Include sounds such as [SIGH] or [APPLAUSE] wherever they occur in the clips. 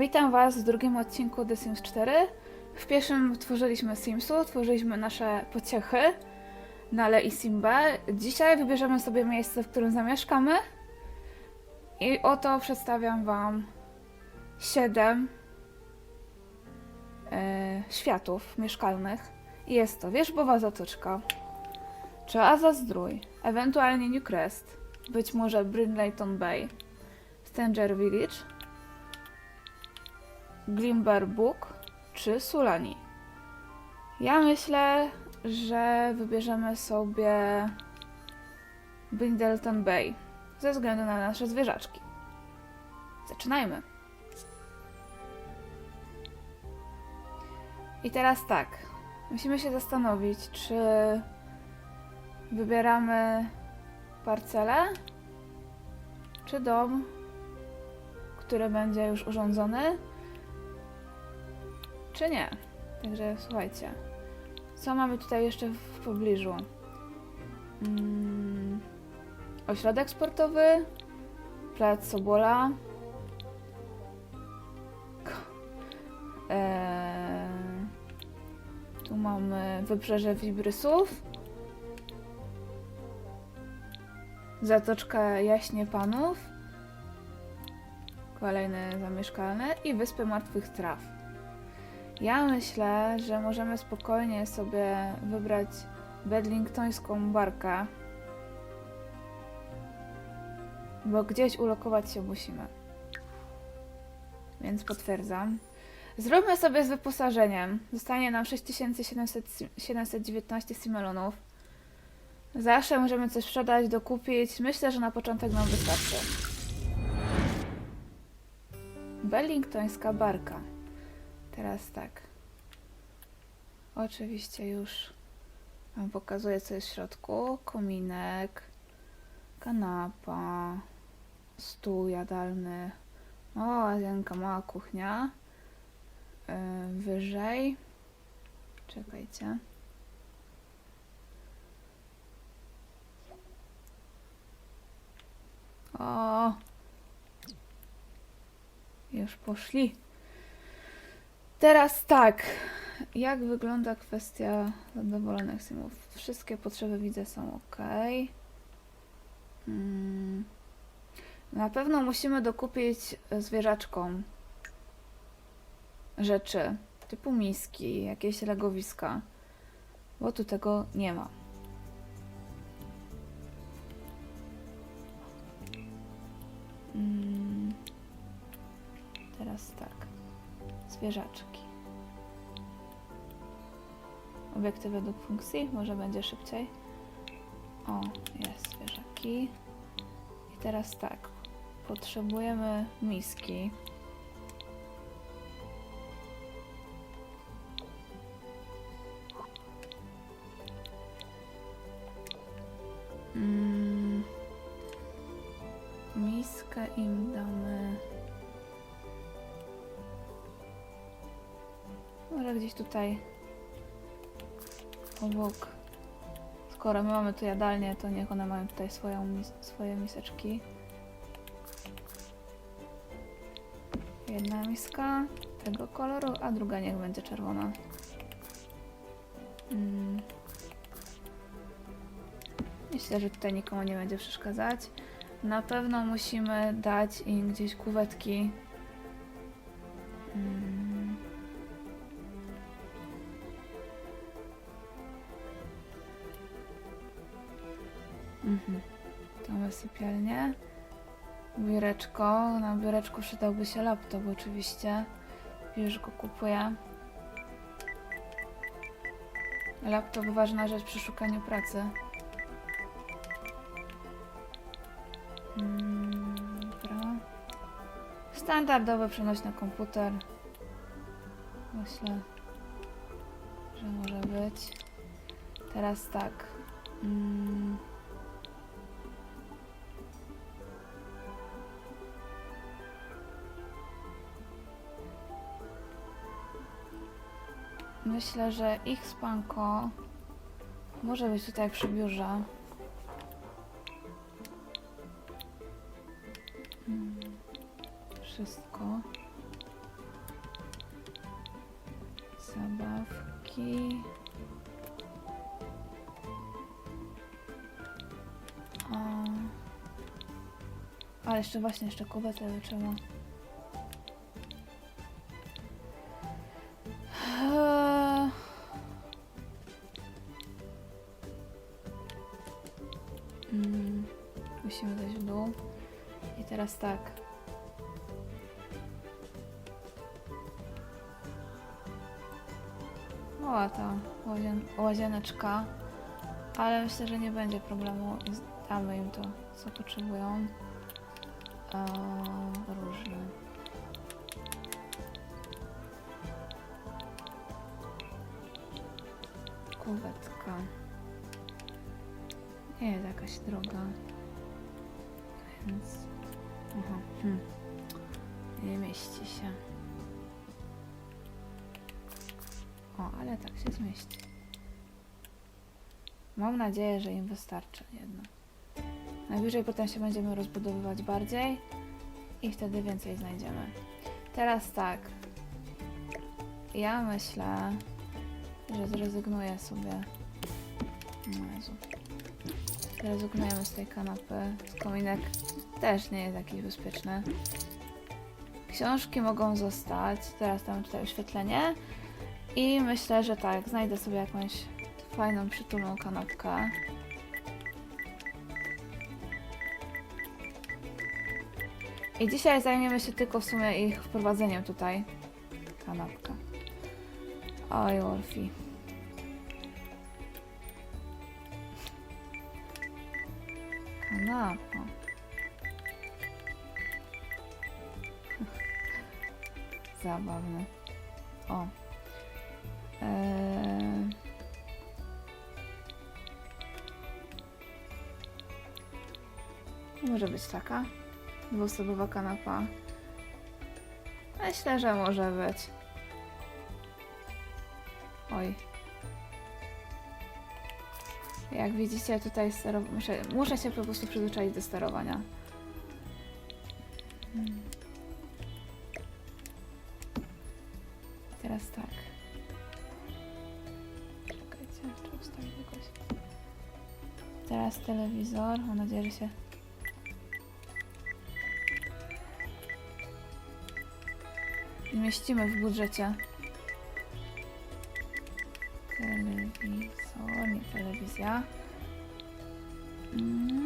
Witam Was w drugim odcinku The Sims 4. W pierwszym tworzyliśmy Simsu, tworzyliśmy nasze pociechy, Nale i Simbę. Dzisiaj wybierzemy sobie miejsce, w którym zamieszkamy. I oto przedstawiam Wam 7 e, światów mieszkalnych. Jest to Wierzbowa Zatoczka, czy Oaza Zdrój, ewentualnie New Crest, być może Brindleyton Bay, Stanger Village, Glimber Book czy Sulani. Ja myślę, że wybierzemy sobie Brindleton Bay ze względu na nasze zwierzaczki. Zaczynajmy. I teraz tak. Musimy się zastanowić, czy wybieramy parcelę, czy dom, który będzie już urządzony, czy nie. Także słuchajcie. Co mamy tutaj jeszcze w pobliżu? Mm, ośrodek sportowy, plac Sobola. Eee, tu mamy wybrzeże Wibrysów. Zatoczka Jaśnie Panów. Kolejne zamieszkalne i Wyspy Martwych Traw. Ja myślę, że możemy spokojnie sobie wybrać bedlingtońską barkę, bo gdzieś ulokować się musimy. Więc potwierdzam. Zróbmy sobie z wyposażeniem. Zostanie nam 6719 simelonów. Zawsze możemy coś sprzedać, dokupić. Myślę, że na początek nam wystarczy. Bellingtońska barka. Teraz tak. Oczywiście już Wam pokazuję, co jest w środku. Kominek, kanapa, stół jadalny, mała łazienka, mała kuchnia. Yy, wyżej. Czekajcie. O! Już poszli. Teraz tak. Jak wygląda kwestia zadowolonych simów? Wszystkie potrzeby widzę są ok. Mm. Na pewno musimy dokupić zwierzaczkom rzeczy typu miski, jakieś legowiska, bo tu tego nie ma. Zwierzaczki. Obiekty według funkcji, może będzie szybciej. O, jest zwierzaki. I teraz tak. Potrzebujemy miski. Tutaj obok. Skoro my mamy tu jadalnię, to niech one mają tutaj swoją swoje miseczki. Jedna miska tego koloru, a druga niech będzie czerwona. Mm. Myślę, że tutaj nikomu nie będzie przeszkadzać. Na pewno musimy dać im gdzieś kuwetki. Mm. Sypialnię. Biureczko. Na biureczku przydałby się laptop oczywiście. Już go kupuję. Laptop ważna rzecz przy szukaniu pracy. Mm, Dobra. Standardowy przenośny komputer. Myślę, że może być. Teraz tak. Mm. myślę, że ich spanko może być tutaj przy biurze. Hmm, wszystko. Zabawki. A, jeszcze właśnie jeszcze kubę sobie. Tak. Mała ta łazien łazieneczka, ale myślę, że nie będzie problemu. Damy im to, co potrzebują. Eee, różne. Kuwetka. Nie jest jakaś droga. Więc. Aha. Hmm. Nie mieści się. O, ale tak się zmieści. Mam nadzieję, że im wystarczy jedno. Najwyżej potem się będziemy rozbudowywać bardziej i wtedy więcej znajdziemy. Teraz tak. Ja myślę, że zrezygnuję sobie. No Jezu. Zrezygnujemy z tej kanapy. Kominek też nie jest jakiś bezpieczny. Książki mogą zostać. Teraz tam tutaj oświetlenie. I myślę, że tak, znajdę sobie jakąś fajną, przytulną kanapkę. I dzisiaj zajmiemy się tylko w sumie ich wprowadzeniem tutaj. Kanapka. Oj, Wolfie. Zabawne. O. Eee... Może być taka dwuosobowa kanapa. Myślę, że może być. Oj. Jak widzicie, tutaj muszę, muszę się po prostu przyzwyczaić do sterowania. Hmm. Teraz tak. Czekajcie, jeszcze ustawię jakoś. Teraz telewizor. Mam nadzieję, że się. Mieścimy w budżecie. Telewizor, nie telewizja. Mm.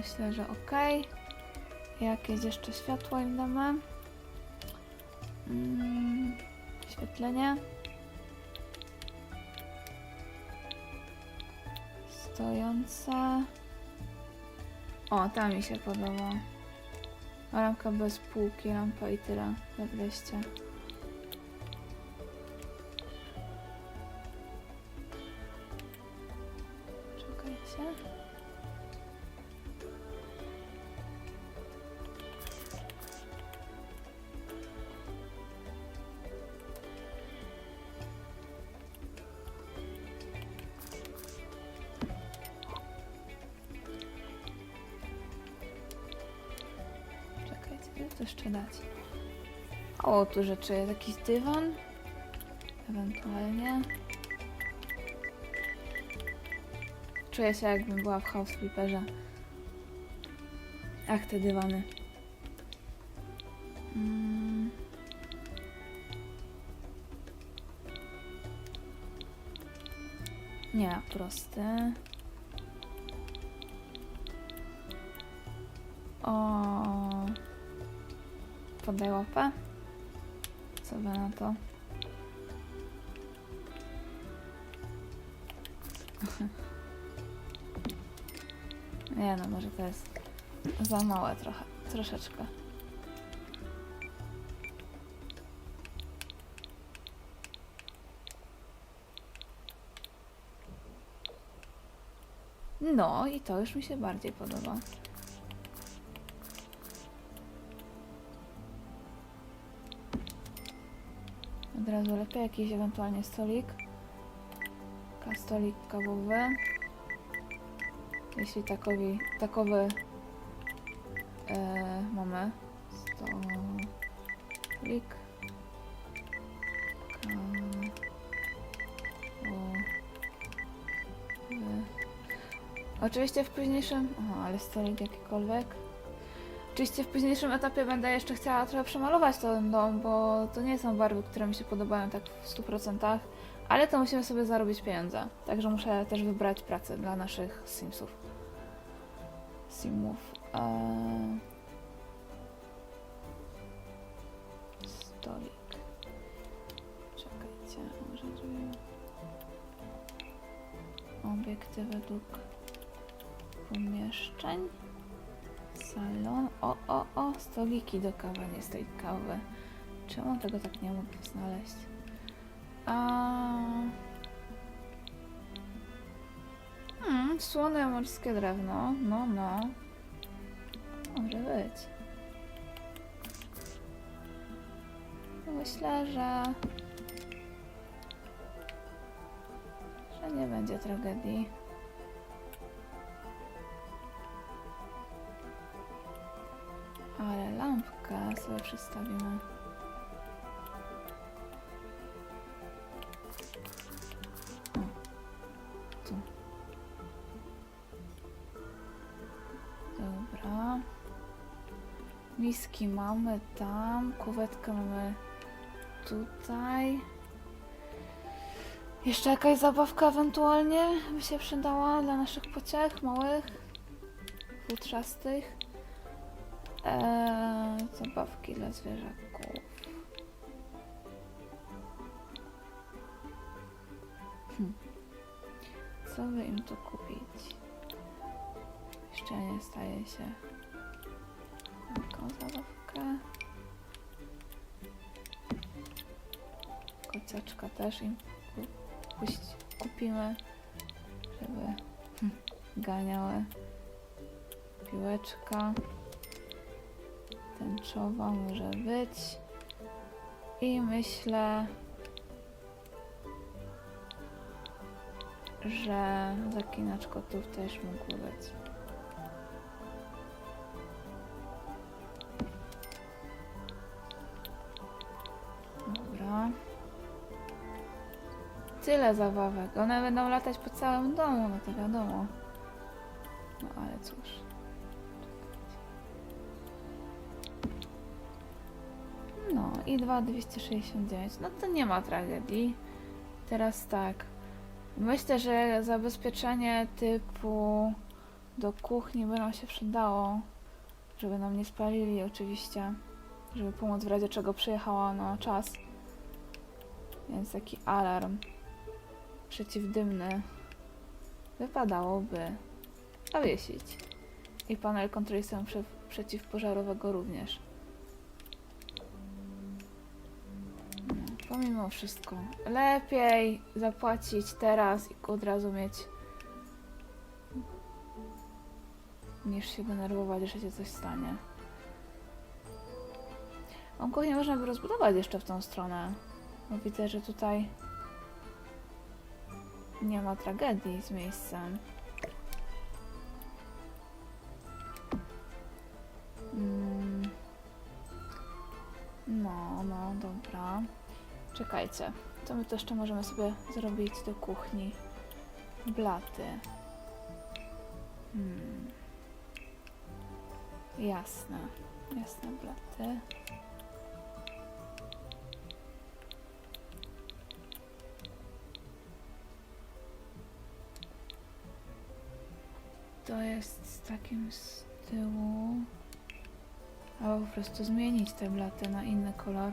Myślę, że ok. Jakieś jeszcze światło im damy? Mm, Świetlenie. Stojące. O, ta mi się podoba. Ramka bez półki, rampa i tyle. Za 200. co jeszcze dać? O, tu rzeczy jest jakiś dywan. Ewentualnie. Czuję się jakbym była w House Flipperze. Ach, te dywany. Mm. Nie, prosty. O. Podaj łapę. Co by na to? [LAUGHS] Nie no, może to jest za małe trochę, troszeczkę. No i to już mi się bardziej podoba. Razu lepiej jakiś ewentualnie stolik. Stolik kawowy. Jeśli takowi, takowy e, mamy. Stolik. Kawowy. Oczywiście w późniejszym... Aha, ale stolik jakikolwiek. Oczywiście w późniejszym etapie będę jeszcze chciała trochę przemalować ten dom, bo to nie są barwy, które mi się podobają tak w 100%, ale to musimy sobie zarobić pieniądze. Także muszę też wybrać pracę dla naszych Simsów. Simów. Eee... Stolik. Czekajcie, może zrobimy... Obiekty według pomieszczeń. Salon. O, o, o, stoliki do stolik kawy. Czemu tego tak nie mogę znaleźć? A... Hmm, słone morskie drewno. No, no. Może być. Myślę, że... że nie będzie tragedii. Ale lampkę sobie przystawimy. Dobra. Miski mamy tam, kuwetkę mamy tutaj. Jeszcze jakaś zabawka ewentualnie by się przydała dla naszych pociech małych, futrzastych. Eee, zabawki dla zwierzaków. Hm. Co by im tu kupić? Jeszcze nie staje się. Taką zabawkę. Kociaczka też im kupimy, żeby hm, ganiały. Piłeczka tęczowa może być. I myślę, że zakinacz kotów też mógł być. Dobra. Tyle zabawek. One będą latać po całym domu, no to wiadomo. No ale cóż. I 2,269. No to nie ma tragedii. Teraz tak. Myślę, że zabezpieczenie typu do kuchni by nam się przydało. Żeby nam nie spalili oczywiście. Żeby pomóc w razie czego przyjechała na czas. Więc taki alarm przeciwdymny wypadałoby zawiesić. I panel kontroli przeciwpożarowego również. No, pomimo wszystko, lepiej zapłacić teraz i od razu mieć niż się denerwować, że się coś stanie. On kuchnię można by rozbudować jeszcze w tą stronę. Bo widzę, że tutaj nie ma tragedii z miejscem. Mm. No, no, dobra. Czekajcie. Co my to jeszcze możemy sobie zrobić do kuchni? Blaty. Hmm. Jasne. Jasne blaty. To jest z takim z tyłu. Albo po prostu zmienić te blaty na inny kolor.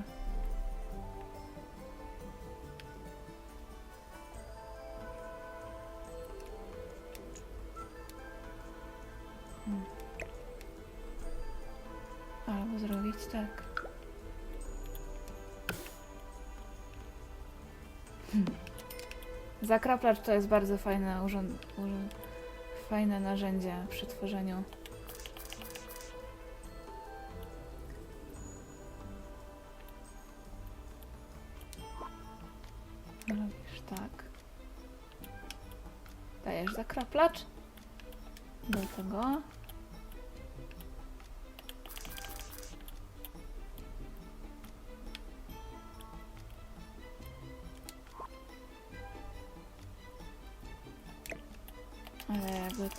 Albo zrobić tak. Hmm. Zakraplacz to jest bardzo fajne urząd... fajne narzędzie przy tworzeniu. Robisz tak. Dajesz zakraplacz do tego.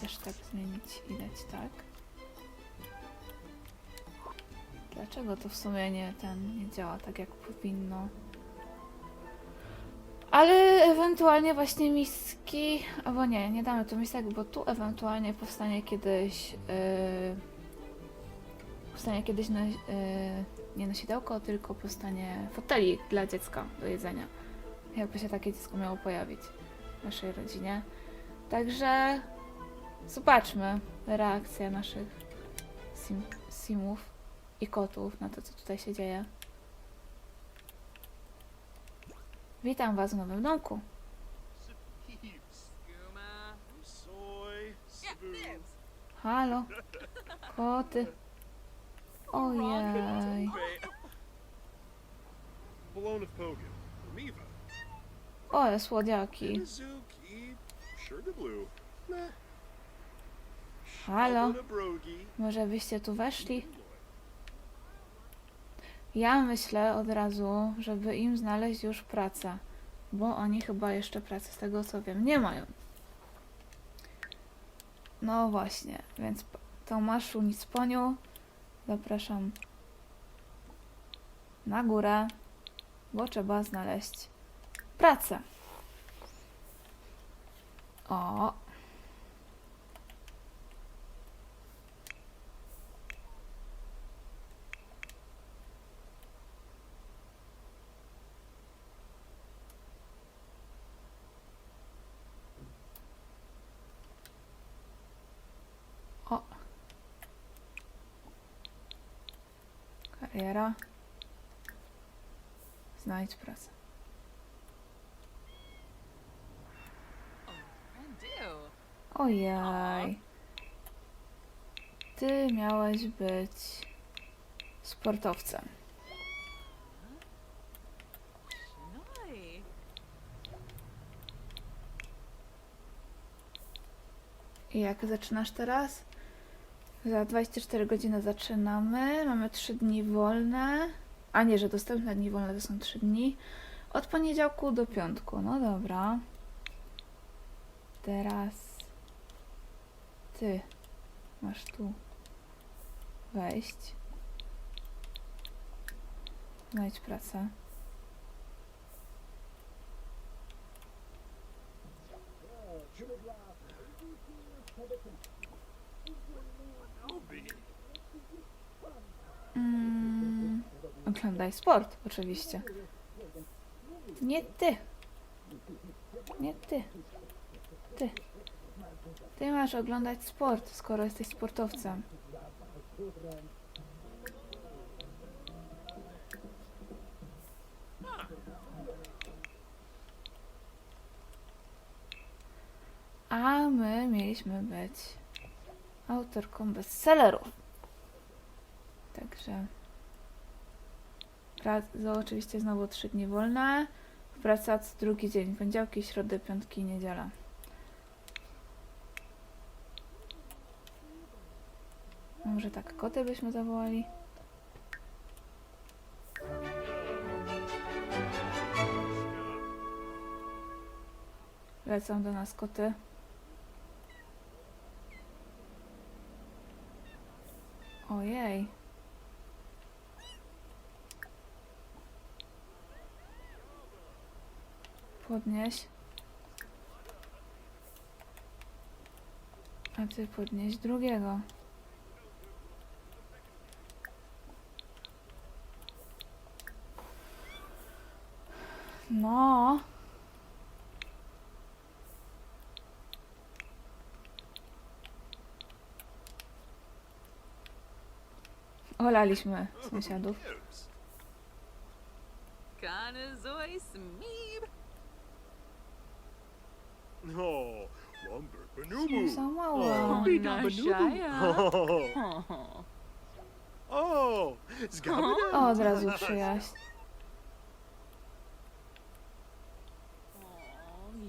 Też tak zmienić i dać tak. Dlaczego to w sumie nie ten nie działa tak jak powinno? Ale ewentualnie właśnie miski, albo nie, nie damy tu misek, bo tu ewentualnie powstanie kiedyś yy, powstanie kiedyś na, yy, nie nosidełko, tylko powstanie fotelik dla dziecka do jedzenia. Jakby się takie dziecko miało pojawić w naszej rodzinie. Także zobaczmy reakcję naszych sim, simów i kotów na to, co tutaj się dzieje. Witam Was w nowym domku. Halo, koty. Ojej. O, słodziaki. Halo, może byście tu weszli? Ja myślę od razu, żeby im znaleźć już pracę, bo oni chyba jeszcze pracy z tego co wiem nie mają. No właśnie, więc Tomaszu Nicponiu zapraszam na górę, bo trzeba znaleźć pracę. O. Kariera. Znajdź pracę. Ojej. Ty miałeś być sportowcem. I jak zaczynasz teraz? Za 24 godziny zaczynamy. Mamy 3 dni wolne. A nie, że dostępne dni wolne to są 3 dni. Od poniedziałku do piątku. No dobra. Teraz ty masz tu wejść. Znajdź pracę. Mm, oglądaj sport, oczywiście. Nie ty. Nie ty. Ty. Ty masz oglądać sport, skoro jesteś sportowcem. A my mieliśmy być autorką bestsellerów. Także. Praca, oczywiście znowu trzy dni wolne. Praca co drugi dzień. Poniedziałki, środy, piątki, niedziela. Może tak koty byśmy zawołali? Lecą do nas koty. Ojej. Podnieś. A ty podnieś drugiego. No. Olaliśmy sąsiadów. Gibbs. Kana Oh, Lumber Banubu. za małe. Oh, Bida. Banubu. Oh. Oh, Skabada. O, od razu przyjaźń.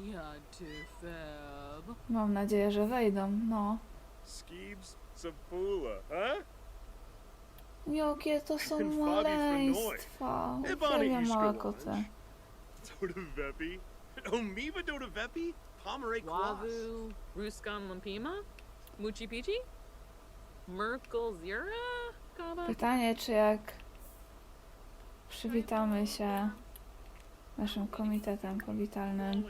Ja tyfeb. Mam nadzieję, że wejdą. No. Skeebs Sapula, huh? Jakie to są maleństwa. Uwielbiam małe. Lunch. Dodavepi. Omiva Dodavepi. Pomeray Kwas. Wavu, Ruskan Lampima? Muchi Pichi? Merkel Zira? Kaba? Pytanie, czy jak przywitamy się naszym komitetem powitalnym.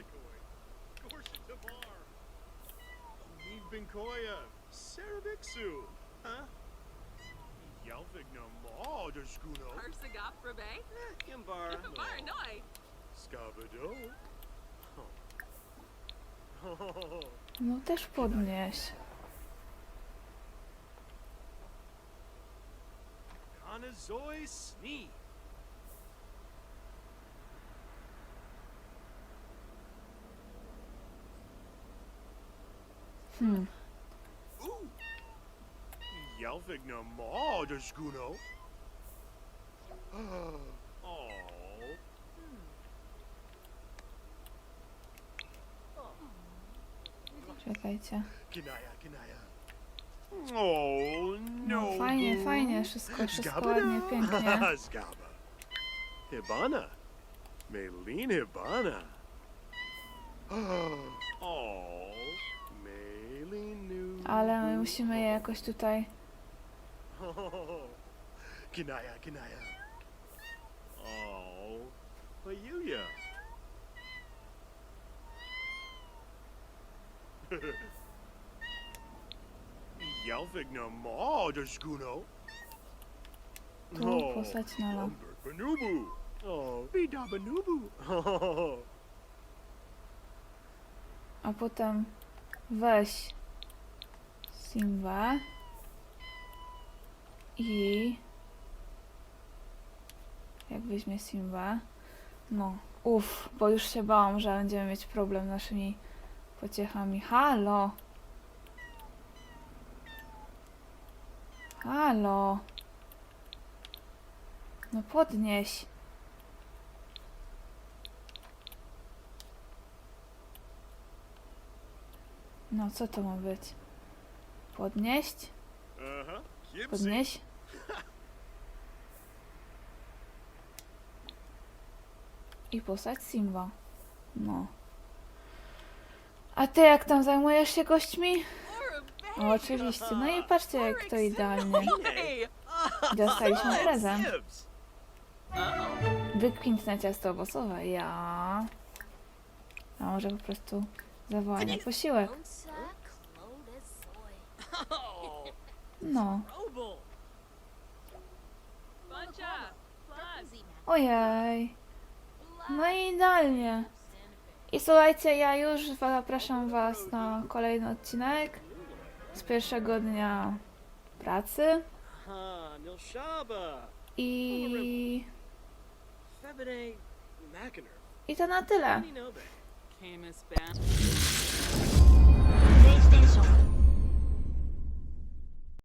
Parsagap Rabe? Kimbar. Scabado. No też podnieś. Kanazoi Snee. Hmm. Ooh. Yalvigna Ma Czekajcie. Oh, no. No fajnie, fajnie, wszystko, wszystko ładnie, pięknie. [LAUGHS] Hibana. Maylene Hibana. [GASPS] Oh. Ale my musimy je jakoś tutaj... [LAUGHS] Oh, Kinaya, Kinaya. Oh, Ayuya. Yalvigna Ma Dashkuno. Tu postać Nala. Lumber Banubu. Oh, Bida Banubu. [LAUGHS] A potem weź Simba i jak weźmie Simba, no, uff, bo już się bałam, że będziemy mieć problem z naszymi pociechami. Halo! Halo! No podnieś! No, co to ma być? Podnieść? uh-huh. Gibsy. Podnieś? I postać Simba. No. A ty jak tam zajmujesz się gośćmi? O, oczywiście. No i patrzcie jak to idealnie. Dostaliśmy prezent. Wykwintne ciasto owocowe. Ja. A może po prostu zawołanie posiłek. No. Ojej. No i idealnie. I słuchajcie, ja już zapraszam Was na kolejny odcinek z pierwszego dnia pracy. I, i to na tyle.